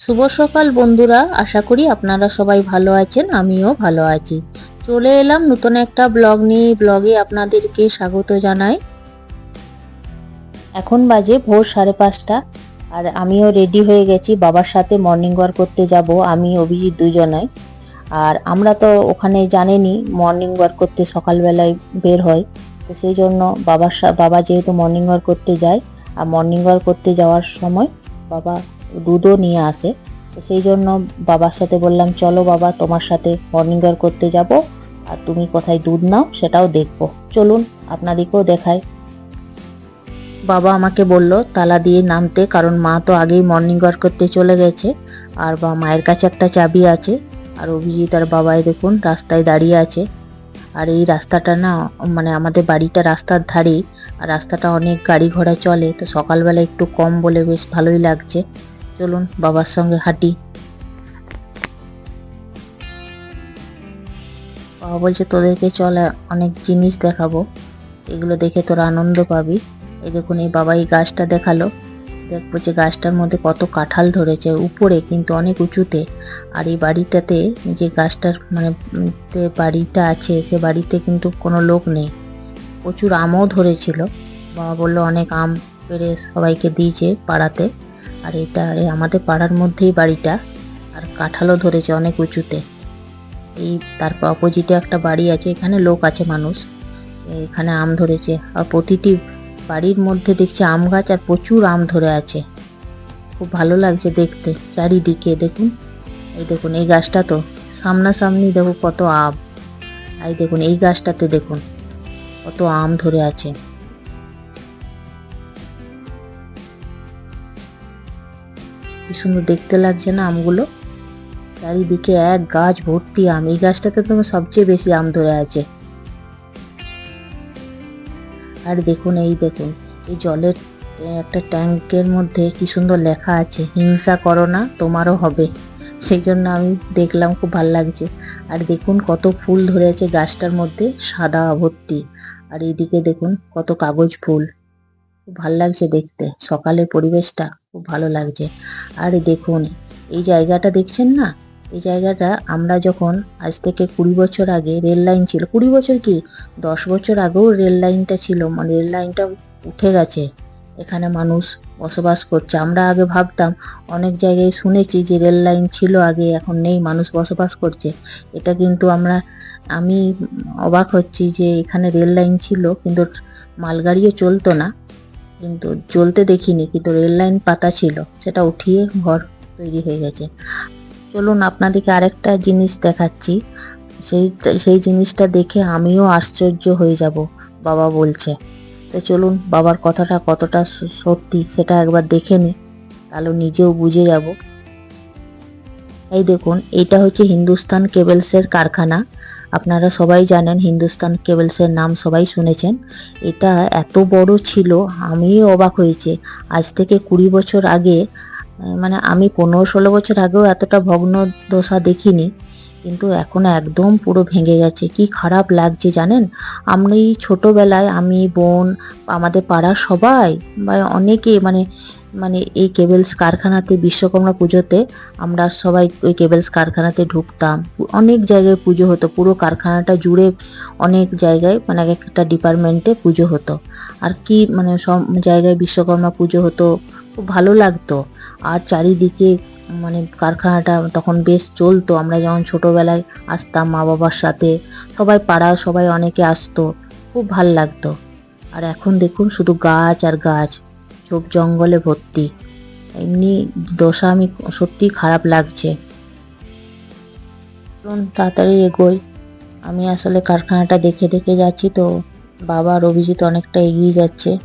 শুভ সকাল বন্ধুরা, আশা করি আপনারা সবাই ভালো আছেন, আমিও ভালো আছি। চলে এলাম নতুন একটা ব্লগ নিয়ে, ব্লগে আপনাদেরকে স্বাগত জানাই। এখন বাজে ভোর সাড়ে পাঁচটা, আর আমিও রেডি হয়ে গেছি, বাবার সাথে মর্নিং ওয়াক করতে যাব, আমি, অভিজিৎ দুজনাই। আর আমরা তো ওখানে জানেনি মর্নিং ওয়াক করতে সকালবেলায় বের হয়। তো সেই জন্য বাবার বাবা যেহেতু মর্নিং ওয়াক করতে যায়, আর মর্নিং ওয়াক করতে যাওয়ার সময় বাবা দুধও নিয়ে আসে। সেই জন্য বাবার সাথে বললাম, চলো বাবা, তোমার সাথে মর্নিং ওয়াক করতে যাব আর তুমি কোথায় দুধ নাও সেটাও দেখব। চলুন আপনাদেরকেও দেখাই। বাবা আমাকে বলল, তালা দিয়ে নামতে, কারণ মা তো আগেই মর্নিং ওয়াক করতে চলে গেছে আর বা মায়ের কাছে একটা চাবি আছে। আর অভিজিৎ আর বাবাই দেখুন, রাস্তায় দাঁড়িয়ে আছে। আর এই রাস্তাটা না মানে আমাদের বাড়িটা রাস্তার ধারেই, আর রাস্তাটা অনেক গাড়ি ঘোড়া চলে, তো সকালবেলা একটু কম বলে বেশ ভালোই লাগছে। চলুন বাবার সঙ্গে হাঁটি। বাবা বলছে, তোদেরকে চল অনেক জিনিস দেখাবো। এগুলো দেখে তোরা আনন্দ পাবি। এই দেখুন, এই বাবা এই গাছটা দেখাল। দেখব যে গাছটার মধ্যে কত কাঁঠাল ধরেছে, উপরে কিন্তু অনেক উঁচুতে। আর এই বাড়িটাতে যে গাছটার মানে বাড়িটা আছে, সে বাড়িতে কিন্তু কোনো লোক নেই। প্রচুর আমও ধরেছিল। বাবা বলল, অনেক আম পেড়ে সবাইকে দিয়েছে পাড়াতে। আর এটা আমাদের পাড়ার মধ্যেই বাড়িটা। আর কাঁঠালও ধরেছে অনেক উঁচুতে। এই তারপর অপোজিটে একটা বাড়ি আছে, এখানে লোক আছে মানুষ। এখানে আম ধরেছে। আর প্রতিটি বাড়ির মধ্যে দেখছি আম গাছ আর প্রচুর আম ধরে আছে। খুব ভালো লাগছে দেখতে। চারিদিকে দেখুন। এই দেখুন, এই গাছটা তো সামনাসামনি দেখো কত আম। এই দেখুন, এই গাছটাতে দেখুন কত আম ধরে আছে। কি সুন্দর দেখতে লাগছে না আমগুলো। চারিদিকে এক গাছ ভর্তি আম। এই গাছটাতে তো সবচেয়ে বেশি আম ধরে আছে। আর দেখুন, এই দেখুন, এই জলের একটা ট্যাঙ্কের মধ্যে কি সুন্দর লেখা আছে, হিংসা করো না, তোমারও হবে। সেই জন্য আমি দেখলাম, খুব ভালো লাগছে। আর দেখুন, কত ফুল ধরে আছে গাছটার মধ্যে, সাদা ভর্তি। আর এইদিকে দেখুন, কত কাগজ ফুল। খুব ভালো লাগছে দেখতে। সকালের পরিবেশটা খুব ভালো লাগছে। আর দেখুন, এই জায়গাটা দেখছেন না? এই জায়গাটা আমরা যখন আজ থেকে কুড়ি বছর আগে রেল লাইন ছিল, কুড়ি বছর কি? দশ বছর আগেও রেল লাইনটা ছিল মানে রেল লাইনটা উঠে গেছে। এখানে মানুষ বসবাস করছে। আমরা আগে ভাবতাম, অনেক জায়গায় শুনেছি যে রেল লাইন ছিল আগে, এখন নেই, মানুষ বসবাস করছে। এটা কিন্তু আমরা, আমি অবাক হচ্ছি যে এখানে রেল লাইন ছিল, কিন্তু মালগাড়িও চলতো না। কিন্তু চলতে দেখিনি, কিন্তু রেল লাইন পাতা ছিল, সেটা উঠিয়ে ঘর তৈরি হয়ে গেছে। চলুন আপনাদেরকে আরেকটা জিনিস দেখাচ্ছি। সেই সেই জিনিসটা দেখে আমিও আশ্চর্য হয়ে যাব, বাবা বলছে। তো চলুন, বাবার কথাটা কতটা সত্যি সেটা একবার দেখে নি, তাহলে নিজেও বুঝে যাব। এই দেখুন এটা হচ্ছে হিন্দুস্তান কেবলসের কারখানা। আপনারা সবাই জানেন হিন্দুস্তান কেবলসের নাম সবাই শুনেছেন। এটা এত বড় ছিল, আমিও অবাক হয়েছে। আজ থেকে কুড়ি বছর আগে মানে আমি পনেরো ষোলো বছর আগেও এতটা ভগ্ন দশা দেখিনি, কিন্তু এখন একদম পুরো ভেঙে গেছে। কি খারাপ লাগছে জানেন? আমি ছোটবেলায় আমি, বোন, আমাদের পাড়ার সবাই বা অনেকে মানে মানে এই কেবলস কারখানাতে, বিশ্বকর্মা পুজোতে আমরা সবাই ওই কেবলস কারখানাতে ঢুকতাম। অনেক জায়গায় পুজো হতো, পুরো কারখানাটা জুড়ে অনেক জায়গায় মানে এক একটা ডিপার্টমেন্টে পুজো হতো। আর কি মানে সব জায়গায় বিশ্বকর্মা পুজো হতো, খুব ভালো লাগতো। আর চারিদিকে মানে কারখানাটা তখন বেশ চলতো। আমরা যখন ছোটোবেলায় আসতাম মা বাবার সাথে, সবাই পাড়ায় সবাই অনেকে আসতো, খুব ভালো লাগতো। আর এখন দেখুন শুধু গাছ আর গাছ। ঝোপ জঙ্গলে ভর্তি। এমনি দশা আমি সত্যি খারাপ লাগছে। তাড়াতাড়ি এগোই। আমি আসলে কারখানাটা দেখে দেখে যাচ্ছি তো, বাবা আর অভিজিৎ অনেকটা এগিয়ে যাচ্ছে।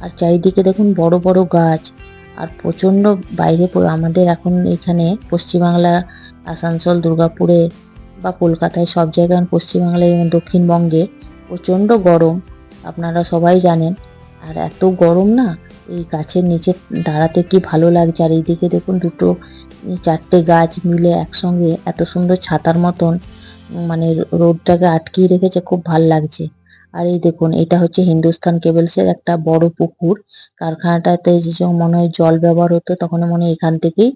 আর চারিদিকে দেখুন বড় বড় গাছ। আর প্রচণ্ড বাইরে আমাদের এখন এখানে পশ্চিমবাংলা, আসানসোল, দুর্গাপুরে বা কলকাতায় সব জায়গায় পশ্চিমবাংলায় এবং দক্ষিণবঙ্গে প্রচণ্ড গরম। আপনারা সবাই জানেন। আর এত গরম না এই গাছের নিচে দাঁড়াতে কি ভালো লাগছে? আর এইদিকে দেখুন দুটো চারটে গাছ মিলে একসঙ্গে এত সুন্দর ছাতার মতন মানে রোডটাকে আটকিয়ে রেখেছে, খুব ভালো লাগছে। আর এই দেখুন, এটা হচ্ছে হিন্দুস্তান কেবলসের একটা বড় পুকুর। কারখানাটাতে যে মনে হয় জল ব্যবহার হতো, তখন মনে হয় এখান থেকেই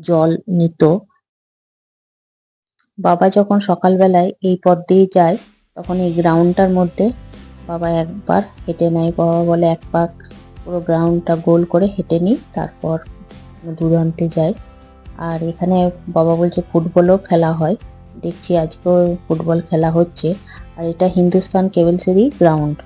জল নিত। বাবা যখন সকালবেলায় এই পথ দিয়ে যায়, তখন এই গ্রাউন্ডটার মধ্যে বাবা একবার হেঁটে নেয়। বাবা বলে, এক পাক পুরো গ্রাউন্ডটা গোল করে হেঁটে নিই, তারপর দূরান্তে যাই। আর এখানে বাবা বলছে ফুটবলও খেলা হয়। দেখছি আজকেও ফুটবল খেলা হচ্ছে। আর এটা হিন্দুস্তান কেবলসেরই গ্রাউন্ড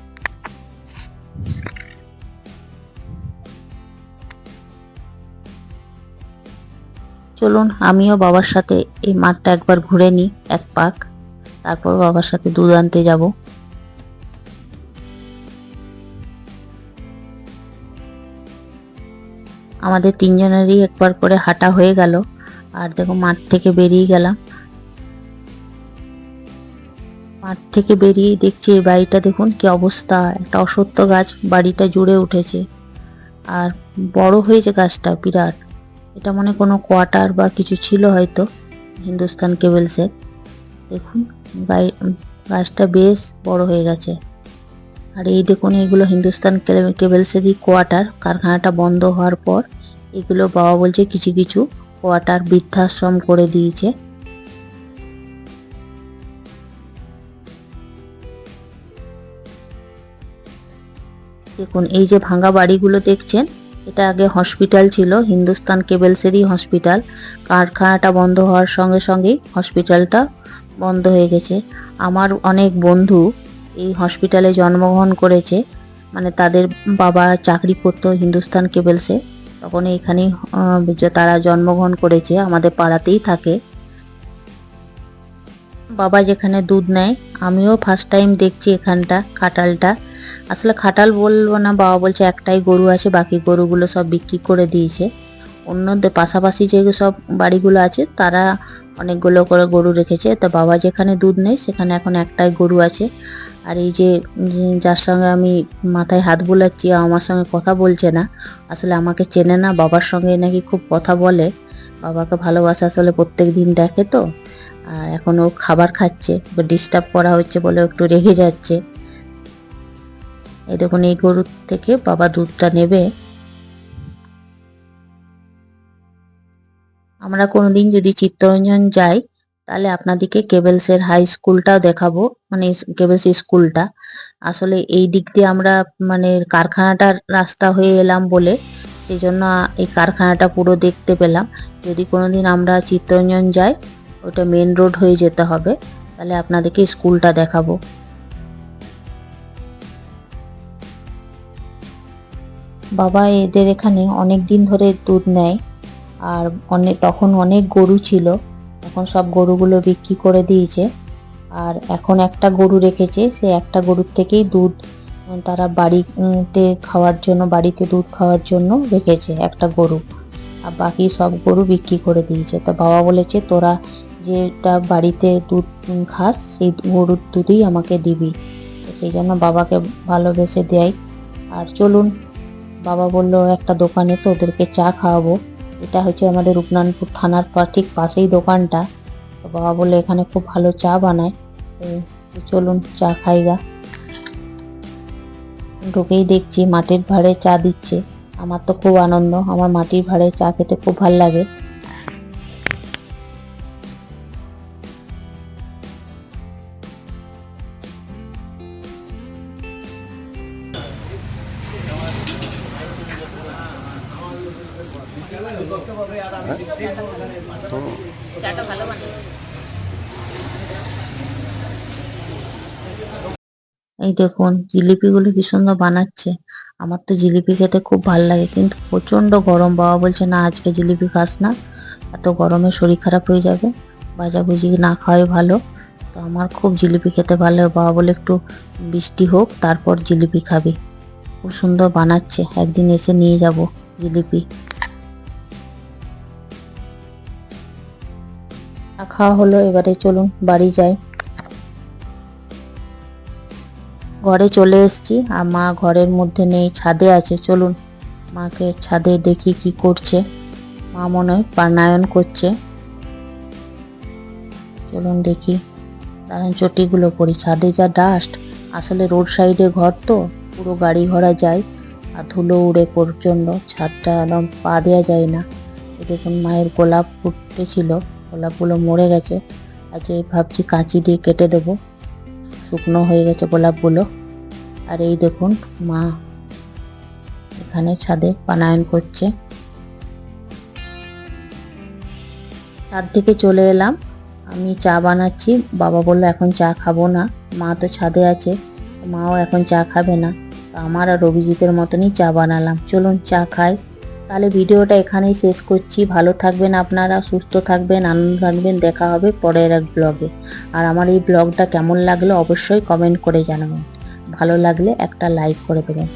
চলুন, আমিও বাবার সাথে এই মাঠটা একবার ঘুরে নিই, এক পাক। তারপর বাবার সাথে যাব যাব। আমাদের তিনজনেরই একবার করে হাঁটা হয়ে গেল। আর দেখো মাঠ থেকে বেরিয়ে গেলাম। মাঠ থেকে বেরিয়ে দেখছি এই বাড়িটা দেখুন কি অবস্থা। একটা অসত্য গাছ, বাড়িটা জুড়ে উঠেছে। আর বড় হয়েছে গাছটা, বিরাট। এটা মনে কোনো কোয়ার্টার বা কিছু ছিল হয়তো, হিন্দুস্তান কেবলসের। দেখুন গাছটা বেশ বড় হয়ে গেছে। আর এই দেখুন এগুলো হিন্দুস্তান কেবলসেরই কোয়ার্টার। কারখানাটা বন্ধ হওয়ার পর এগুলো বাবা বলছে কিছু কিছু কোয়ার্টার বৃদ্ধাশ্রম করে দিয়েছে। দেখুন, এই যে ভাঙা বাড়িগুলো দেখছেন, এটা আগে হসপিটাল ছিল, হিন্দুস্তান কেবলসেরই হসপিটাল। কারখানাটা বন্ধ হওয়ার সঙ্গে সঙ্গেই হসপিটালটা বন্ধ হয়ে গেছে। আমার অনেক বন্ধু এই হসপিটালে জন্মগ্রহণ করেছে। মানে তাদের বাবা চাকরি করতো হিন্দুস্তান কেবলসে। তখন এখানেই তারা জন্মগ্রহণ করেছে। আমাদের পাড়াতেই থাকে। বাবা যেখানে দুধ নেয়, আমিও ফার্স্ট টাইম দেখছি এখানটা, খাটালটা। আসলে খাটাল বলব না, বাবা বলছে একটাই গরু আছে, বাকি গরুগুলো সব বিক্রি করে দিয়েছে। অন্যদের পাশাপাশি যে সব বাড়িগুলো আছে, তারা অনেকগুলো করে গরু রেখেছে। তা বাবা যেখানে দুধ নেই সেখানে এখন একটাই গরু আছে। আর এই যে যার সঙ্গে আমি মাথায় হাত বুলাচ্ছি আমার সঙ্গে কথা বলছে না, আসলে আমাকে চেনে না, বাবার সঙ্গে নাকি খুব কথা বলে, বাবাকে ভালোবাসা আসলে প্রত্যেক দিন দেখে তো, আর এখন ও খাবার খাচ্ছে ডিস্টার্ব করা হচ্ছে বলে একটু রেগে যাচ্ছে। এই দেখুন, এই গরুর থেকে বাবা দুধটা নেবে। আমরা কোনোদিন যদি চিত্তরঞ্জন যাই তাহলে আপনাদেরকে কেবলসের হাই স্কুলটাও দেখাবো মানে কেবলস স্কুলটা। আসলে এই দিক দিয়ে আমরা মানে কারখানাটার রাস্তা হয়ে এলাম বলে সেই জন্য এই কারখানাটা পুরো দেখতে পেলাম। যদি কোনোদিন আমরা চিত্তরঞ্জন যাই, ওটা মেন রোড হয়ে যেতে হবে। তাহলে আপনাদেরকে স্কুলটা দেখাবো। বাবা এদের এখানে অনেক দিন ধরে দুধ নেয়, আর অনেক তখন অনেক গরু ছিল। এখন সব গরুগুলো বিক্রি করে দিয়েছে। আর এখন একটা গরু রেখেছে, সে একটা গরুর থেকেই দুধ তারা বাড়িতে খাওয়ার জন্য, বাড়িতে দুধ খাওয়ার জন্য রেখেছে একটা গরু। আর বাকি সব গরু বিক্রি করে দিয়েছে। তা বাবা বলেছে, তোরা যেটা বাড়িতে দুধ খাস, সেই গরুর দুধই আমাকে দিবি। সেই জন্য বাবাকে ভালোবেসে দেয়। আর চলুন, বাবা বলল, একটা দোকানে তো ওদেরকে চা খাওয়াবো। এটা হচ্ছে আমাদের রূপনারায়ণপুর থানার ঠিক পাশেই দোকানটা। তো বাবা বলে এখানে খুব ভালো চা বানায়। তো চলুন চা খাইগা। ঢুকেই দেখছি মাটির ভাড়ে চা দিচ্ছে। আমার তো খুব আনন্দ। আমার মাটির ভাড়ে চা খেতে খুব ভালো লাগে। এই দেখুন, জিলিপিগুলো কি সুন্দর বানাচ্ছে। আমার তো জিলিপি খেতে খুব ভালো লাগে, কিন্তু প্রচণ্ড গরম। বাবা বলছে, না, আজকে জিলিপি খাস না। এত গরমে শরীর খারাপ হয়ে যাবে। ভাজাভুজি না খাওয়াই ভালো। তো আমার খুব জিলিপি খেতে ভালো বাবা বলে, একটু বৃষ্টি হোক, তারপর জিলিপি খাবি। খুব সুন্দর বানাচ্ছে। একদিন এসে নিয়ে যাব জিলিপি। খাওয়া হলো, এবারে চলুন বাড়ি যাই। ঘরে চলে এসেছি, আর মা ঘরের মধ্যে নেই, ছাদে আছে, চলুন। মাকে ছাদে দেখি কি করছে। মা মনে হয় প্রাণায়াম করছে। চলুন দেখি। দাঁড়ান চটিগুলো পরি ছাদে যা ডাস্ট। আসলে রোড সাইডে ঘর তো, পুরো গাড়ি ঘোড়া যায়, আর ধুলো উড়ে প্রচণ্ড, ছাদটা পা দেওয়া যায় না। দেখুন মায়ের গোলাপ ফুটেছিল। গোলাপগুলো মরে গেছে। আজকে ভাবছি কাঁচি দিয়ে কেটে দেব। শুকনো হয়ে গেছে গোলাপগুলো। আর এই দেখুন, মা এখানে ছাদে পানায়ন করছে। ছাদ থেকে চলে এলাম। আমি চা বানাচ্ছি। বাবা বলল, এখন চা খাব না। মা তো ছাদে আছে। মাও এখন চা খাবে না। আমার আর অভিজিতের মতনই চা বানালাম। চলুন চা খাই। তাহলে ভিডিওটা এখানেই শেষ করছি। ভালো থাকবেন আপনারা, সুস্থ থাকবেন, আনন্দ থাকবেন। দেখা হবে পরের এক ব্লগে আর আমার এই ব্লগটা কেমন লাগল অবশ্যই কমেন্ট করে জানাবেন। ভালো লাগলে একটা লাইক করে দেবেন।